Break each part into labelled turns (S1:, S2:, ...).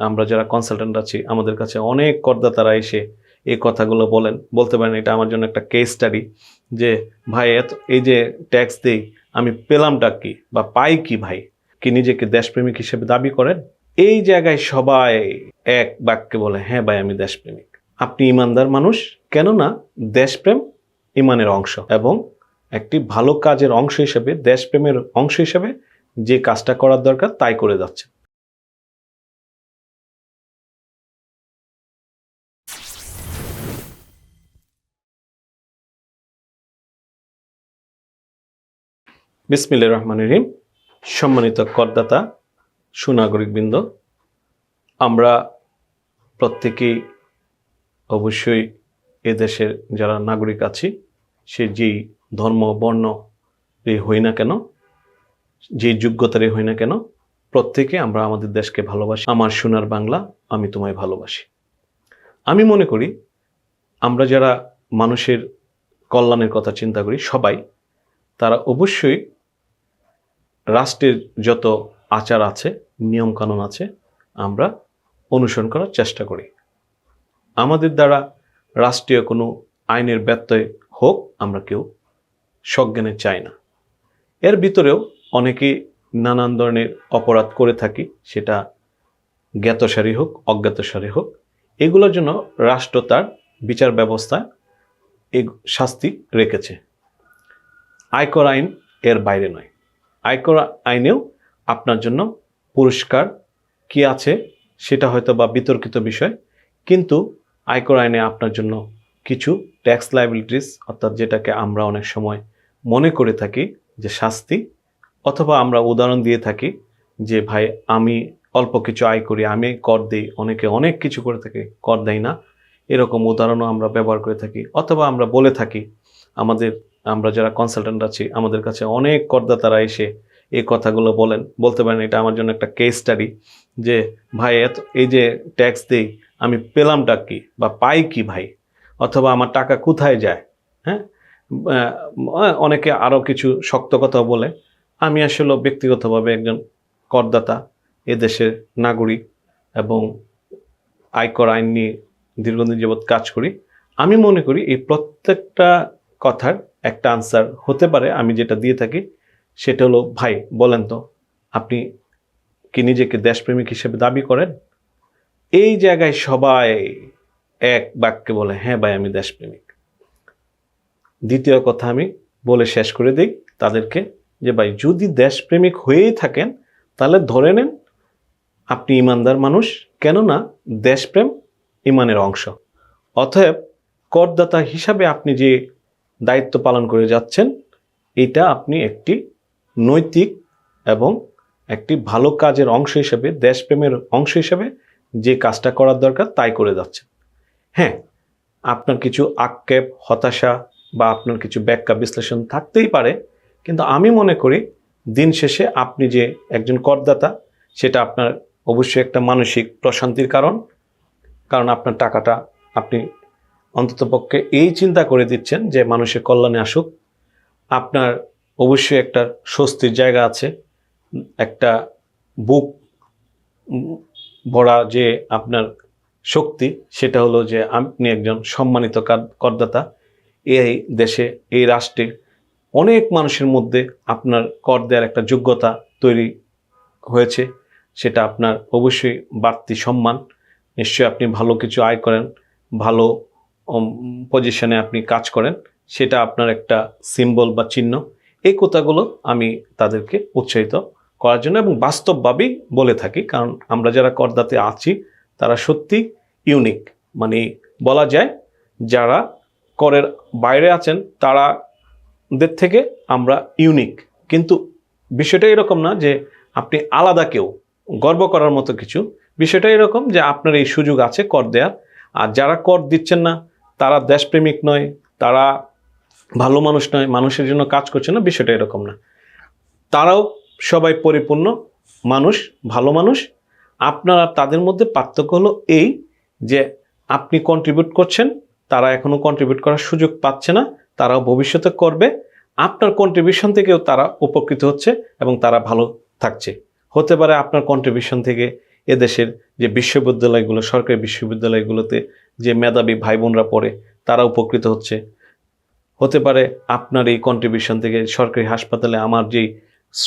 S1: আমরা যারা কনসালটেন্ট আছি, আমাদের কাছে অনেক করদাতারা এসে এই কথাগুলো বলেন। বলতে পারেন এটা আমার জন্য একটা কেস স্টাডি যে, ভাই, এত, এই যে ট্যাক্স দেই, আমি পেলামটা কি বা পাই কি ভাই? কি নিজেকে দেশপ্রেমিক হিসেবে দাবি করেন? এই জায়গায় সবাই এক বাক্যে বলে হ্যাঁ ভাই, আমি দেশপ্রেমিক। আপনি ইমানদার মানুষ, কেননা দেশপ্রেম ইমানের অংশ এবং একটি ভালো কাজের অংশ হিসেবে, দেশপ্রেমের অংশ হিসেবে যে কাজটা করার দরকার, তাই করে যাচ্ছে বিসমিল্লা রহমান রহিম। সম্মানিত করদাতা, সুনাগরিকবৃন্দ, আমরা প্রত্যেকেই অবশ্যই এদেশের যারা নাগরিক আছি, সে যেই ধর্ম বর্ণ হই না কেন যে যোগ্যতারই হই না কেন, প্রত্যেকে আমরা আমাদের দেশকে ভালোবাসি। আমার সোনার বাংলা, আমি তোমায় ভালোবাসি। আমি মনে করি, আমরা যারা মানুষের কল্যাণের কথা চিন্তা করি, সবাই, তারা অবশ্যই রাষ্ট্রের যত আচার আছে, নিয়মকানুন আছে, আমরা অনুসরণ করার চেষ্টা করি। আমাদের দ্বারা রাষ্ট্রীয় কোনো আইনের ব্যত্যয় হোক, আমরা কেউ সজ্ঞানে চাই না। এর ভিতরেও অনেকে নানান ধরনের অপরাধ করে থাকি, সেটা জ্ঞাতসারী হোক, অজ্ঞাতসারী হোক, এগুলোর জন্য রাষ্ট্র তার বিচার ব্যবস্থা শাস্তি রেখেছে। আয়কর আইন এর বাইরে নয়। আয়কর আইনেও আপনার জন্য পুরস্কার কি আছে সেটা হয়তো বা বিতর্কিত বিষয়। কিন্তু আয়কর আইনে আপনার জন্য কিছু ট্যাক্স লাইবিলিটিস অর্থাৎ যেটাকে আমরা অনেক সময় মনে করে থাকি যে শাস্তি, অথবা আমরা উদাহরণ দিয়ে থাকি যে, ভাই, আমি অল্প কিছু আয় করি, আমি কর দিই, অনেকে অনেক কিছু করে থাকে, কর দেয় না। এরকম উদাহরণও আমরা ব্যবহার করে থাকি। অথবা আমরা বলে থাকি, আমাদের আমরা যারা কনসালটেন্ট আছি, আমাদের কাছে অনেক করদাতারা এসে এই কথাগুলো বলেন। বলতে পারেন এটা আমার জন্য একটা কেস স্টাডি যে, ভাই, এত, এই যে ট্যাক্স দিই, আমি পেলামটা কি বা পাই কি ভাই? অথবা আমার টাকা কোথায় যায়? হ্যাঁ? অনেকে আরও কিছু শক্ত কথা বলে। আমি আসলে ব্যক্তিগতভাবে একজন করদাতা, এদেশের নাগরিক এবং আয়কর আইন নিয়ে দীর্ঘদিন যাবৎ কাজ করি। আমি মনে করি এই প্রত্যেকটা কথার একটা আনসার হতে পারে, আমি যেটা দিয়ে থাকি সেটা হলো, ভাই, বলেন তো, আপনি কি নিজেকে দেশপ্রেমিক হিসেবে দাবি করেন? এই জায়গায় সবাই এক বাক্যে বলে হ্যাঁ ভাই, আমি দেশপ্রেমিক। দ্বিতীয় কথা আমি বলে শেষ করে দিই তাদেরকে যে, ভাই, যদি দেশপ্রেমিক হয়েই থাকেন, তাহলে ধরে নেন আপনি ইমানদার মানুষ, কেননা দেশপ্রেম ইমানের অংশ। অতএব করদাতা হিসাবে আপনি যে দায়িত্ব পালন করে যাচ্ছেন, এটা আপনি একটি নৈতিক এবং একটি ভালো কাজের অংশ হিসেবে, দেশপ্রেমের অংশ হিসেবে যে কাজটা করার দরকার তাই করে যাচ্ছেন। হ্যাঁ আপনার কিছু আক্ষেপ, হতাশা বা আপনার কিছু ব্যাখ্যা, বিশ্লেষণ থাকতেই পারে, কিন্তু আমি মনে করি দিন শেষে আপনি যে একজন করদাতা, সেটা আপনার অবশ্যই একটা মানসিক প্রশান্তির কারণ। কারণ আপনার টাকাটা আপনি অন্ততপক্ষে এই চিন্তা করে দিচ্ছেন যে মানুষের কল্যাণে আসুক। আপনার অবশ্যই একটা স্বস্তির জায়গা আছে। একটা বুক ভরা যে আপনার শক্তি, সেটা হলো যে আপনি একজন সম্মানিত করদাতা। এই দেশে, এই রাষ্ট্রে অনেক মানুষের মধ্যে আপনার কর দেওয়ার একটা যোগ্যতা তৈরি হয়েছে। সেটা আপনার অবশ্যই বাড়তি সম্মান। নিশ্চয়ই আপনি ভালো কিছু আয় করেন, ভালো পজিশনে আপনি কাজ করেন, সেটা আপনার একটা সিম্বল বা চিহ্ন। এই কথাগুলো আমি তাদেরকে উৎসাহিত করার জন্য এবং বাস্তবভাবেই বলে থাকি, কারণ আমরা যারা করদাতে আছি, তারা সত্যি ইউনিক মানে বলা যায়, যারা করের বাইরে আছেন তারা দের থেকে আমরা ইউনিক কিন্তু বিষয়টা এরকম না যে আপনি আলাদা কেউ, গর্ব করার মতো কিছু। বিষয়টা এরকম যে আপনার এই সুযোগ আছে কর দেওয়ার আর যারা কর দিচ্ছেন না তারা দেশপ্রেমিক নয়, তারা ভালো মানুষ নয়, মানুষের জন্য কাজ করছে না, বিষয়টা এরকম না। তারাও সবাই পরিপূর্ণ মানুষ, ভালো মানুষ। আপনারা তাদের মধ্যে পার্থক্য হলো এই যে আপনি কন্ট্রিবিউট করছেন, তারা এখনও কন্ট্রিবিউট করার সুযোগ পাচ্ছে না, তারাও ভবিষ্যতে করবে। আপনার কন্ট্রিবিউশন থেকেও তারা উপকৃত হচ্ছে এবং তারা ভালো থাকছে। হতে পারে আপনার কন্ট্রিবিউশন থেকে এদেশের যে বিশ্ববিদ্যালয়গুলো, সরকারি বিশ্ববিদ্যালয়গুলোতে যে মেধাবী ভাই বোনরা পড়ে, তারা উপকৃত হচ্ছে। হতে পারে আপনার এই কন্ট্রিবিউশন থেকে সরকারি হাসপাতালে আমার যেই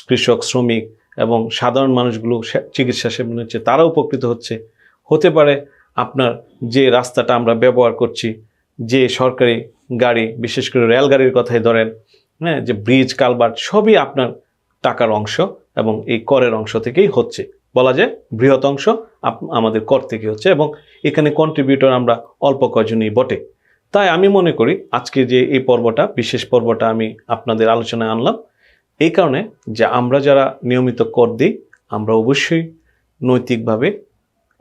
S1: কৃষক, শ্রমিক এবং সাধারণ মানুষগুলো চিকিৎসা সেবা হচ্ছে তারা উপকৃত হচ্ছে। হতে পারে আপনার যে রাস্তাটা আমরা ব্যবহার করছি, যে সরকারি গাড়ি, বিশেষ করে রেলগাড়ির কথাই ধরেন হ্যাঁ যে ব্রিজ কালভার্ট সবই আপনার টাকার অংশ এবং এই করের অংশ থেকেই হচ্ছে। বলা যায় বৃহৎ অংশ। আমাদের কর থেকে হচ্ছে এবং এখানে কন্ট্রিবিউটর আমরা অল্প কয়জনই বটে। তাই আমি মনে করি আজকে যে এই পর্বটা, বিশেষ পর্বটা আমি আপনাদের আলোচনায় আনলাম, এই কারণে যে আমরা যারা নিয়মিত কর দিই, আমরা অবশ্যই নৈতিকভাবে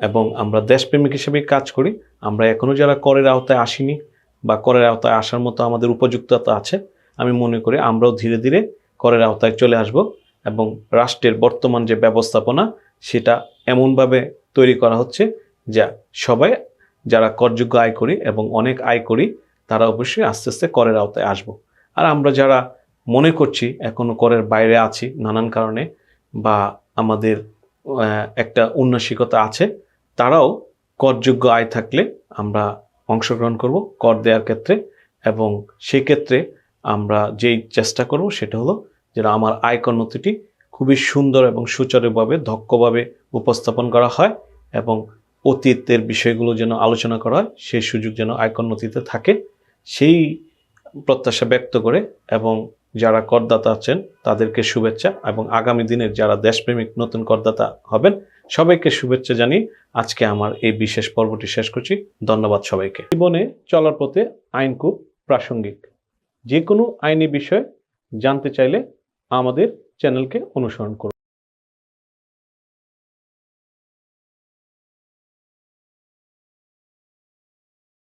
S1: এবং আমরা দেশপ্রেমিক হিসেবে কাজ করি। আমরা এখনও যারা করের আওতায় আসিনি বা করের আওতায় আসার মতো আমাদের উপযুক্ততা আছে, আমি মনে করি আমরাও ধীরে ধীরে করের আওতায় চলে আসব এবং রাষ্ট্রের বর্তমান যে ব্যবস্থাপনা, সেটা এমনভাবে তৈরি করা হচ্ছে, যা সবাই যারা করযোগ্য আয় করি এবং অনেক আয় করি, তারা অবশ্যই আস্তে আস্তে করের আওতায় আসব। আর আমরা যারা মনে করছি এখনও করের বাইরে আছি নানান কারণে বা আমাদের একটা উন্নসিকতা আছে, তারাও করযোগ্য আয় থাকলে আমরা অংশগ্রহণ করব কর দেওয়ার ক্ষেত্রে এবং সেক্ষেত্রে আমরা যেই চেষ্টা করব সেটা হলো যেন আমার আয়কর নথিটি খুবই সুন্দর এবং সুচারুভাবে, দক্ষভাবে উপস্থাপন করা হয় এবং অতীতের বিষয়গুলো যেন আলোচনা করা হয়, সেই সুযোগ যেন আয়কর নথিতে থাকে, সেই প্রত্যাশা ব্যক্ত করে এবং যারা করদাতা আছেন তাদেরকে শুভেচ্ছা এবং আগামী দিনের যারা দেশপ্রেমিক নতুন করদাতা হবেন, সবাইকে শুভেচ্ছা জানিয়ে আজকে আমার এই বিশেষ পর্বটি শেষ করছি। ধন্যবাদ সবাইকে। জীবনে চলার পথে আইন খুব প্রাসঙ্গিক। যে কোনো আইনি বিষয় জানতে চাইলে আমাদের চ্যানেলকে অনুসরণ করুন।